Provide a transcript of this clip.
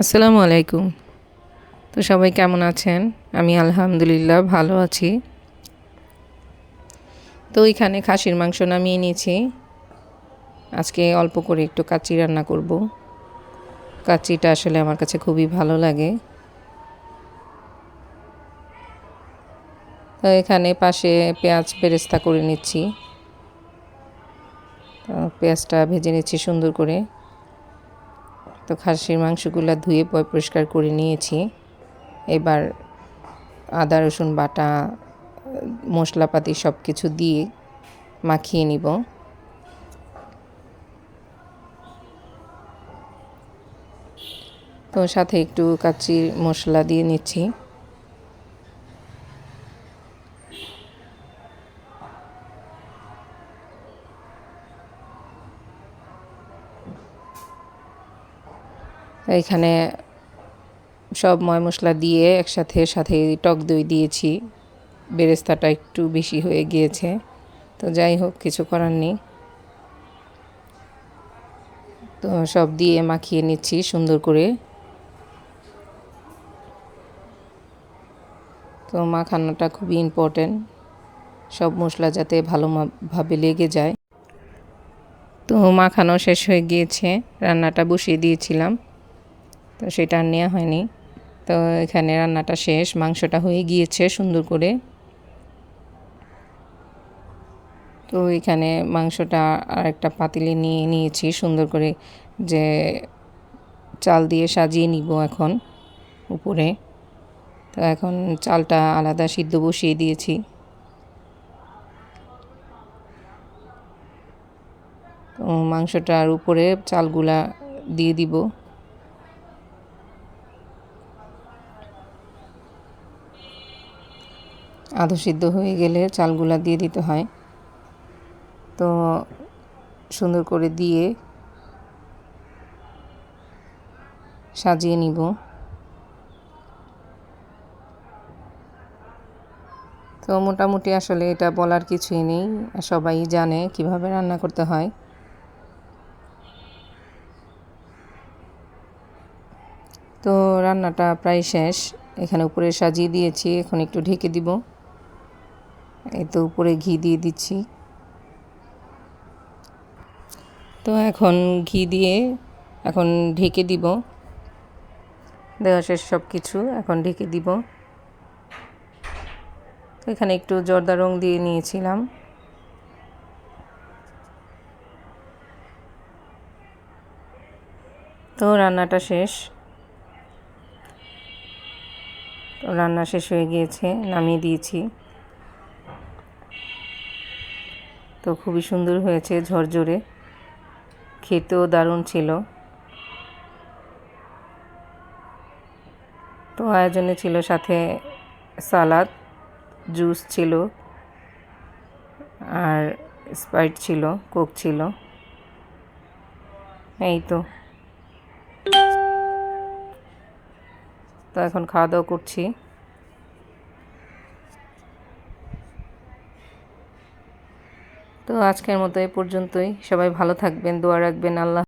আসসালামু আলাইকুম। তো সবাই কেমন আছেন? আমি আলহামদুলিল্লাহ ভালো আছি। তো এখানে খাসির মাংস নামিয়ে নিয়েছি। আজকে অল্প করে একটু কাচ্চি রান্না করব। কাচ্চিটা আসলে আমার কাছে খুবই ভালো লাগে। তো এখানে পাশে পেঁয়াজ বেরেস্তা করে নিচ্ছি। তো পেঁয়াজটা ভেজে নিচ্ছি সুন্দর করে। তো খাসির মাংসগুলো ধুয়ে পরিষ্কার করে নিয়েছি। এবার আদা, রসুন, বাটা, মশলাপাতি সব কিছু দিয়ে মাখিয়ে নিব। তো সাথে একটু কাচির মশলা দিয়ে নিচ্ছি। এখানে সব ময় মশলা দিয়ে একসাথে সাথে টক দই দিয়েছি। বেরেস্তাটা একটু বেশি হয়ে গিয়েছে। তো যাই হোক, কিছু করার নেই। তো সব দিয়ে মাখিয়ে নিচ্ছি সুন্দর করে। তো মাখানোটা খুবই ইম্পর্টেন্ট সব মশলা যাতে ভালোভাবে লেগে যায়। তো মাখানো শেষ হয়ে গিয়েছে। রান্নাটা বসিয়ে দিয়েছিলাম। তো সেটা আর নেওয়া হয়নি। তো এখানে রান্নাটা শেষ, মাংসটা হয়ে গিয়েছে সুন্দর করে। তো এখানে মাংসটা আর একটা পাতিলে নিয়ে নিয়েছি সুন্দর করে যে চাল দিয়ে সাজিয়ে নিব এখন উপরে। তো এখন চালটা আলাদা সিদ্ধ বসিয়ে দিয়েছি। তো মাংসটার উপরে চালগুলা দিয়ে দিব। আধো সিদ্ধ হয়ে গেলে চালগুলা দিয়ে দিতে হয়। তো সুন্দর করে দিয়ে সাজিয়ে নিব। তো মোটামুটি আসলে এটা বলার কিছুই নেই। সবাই জানে কীভাবে রান্না করতে হয়। তো রান্নাটা প্রায় শেষ। এখানে উপরে সাজিয়ে দিয়েছি। এখন একটু ঢেকে দিব। এই তো উপরে ঘি দিয়ে দিচ্ছি। তো এখন ঘি দিয়ে এখন ঢেকে দিব। দেওয়া শেষ সব কিছু এখন ঢেকে দিব। তো এখানে একটু জর্দা রং দিয়ে নিয়েছিলাম। তো রান্নাটা শেষ। তো রান্না শেষ হয়ে গিয়েছে, নামিয়ে দিয়েছি। তো খুবই সুন্দর হয়েছে, ঝরঝরে। খেতেও দারুণ ছিল। তো আয়োজনে ছিল সাথে সালাদ, জুস ছিল, আর স্প্রাইট ছিল, কোক ছিল। এই তো। তো এখন খাওয়া দাওয়া করছি। তো আজকের মতো এ পর্যন্তই। সবাই ভালো থাকবেন দোয়া রাখবেন আল্লাহ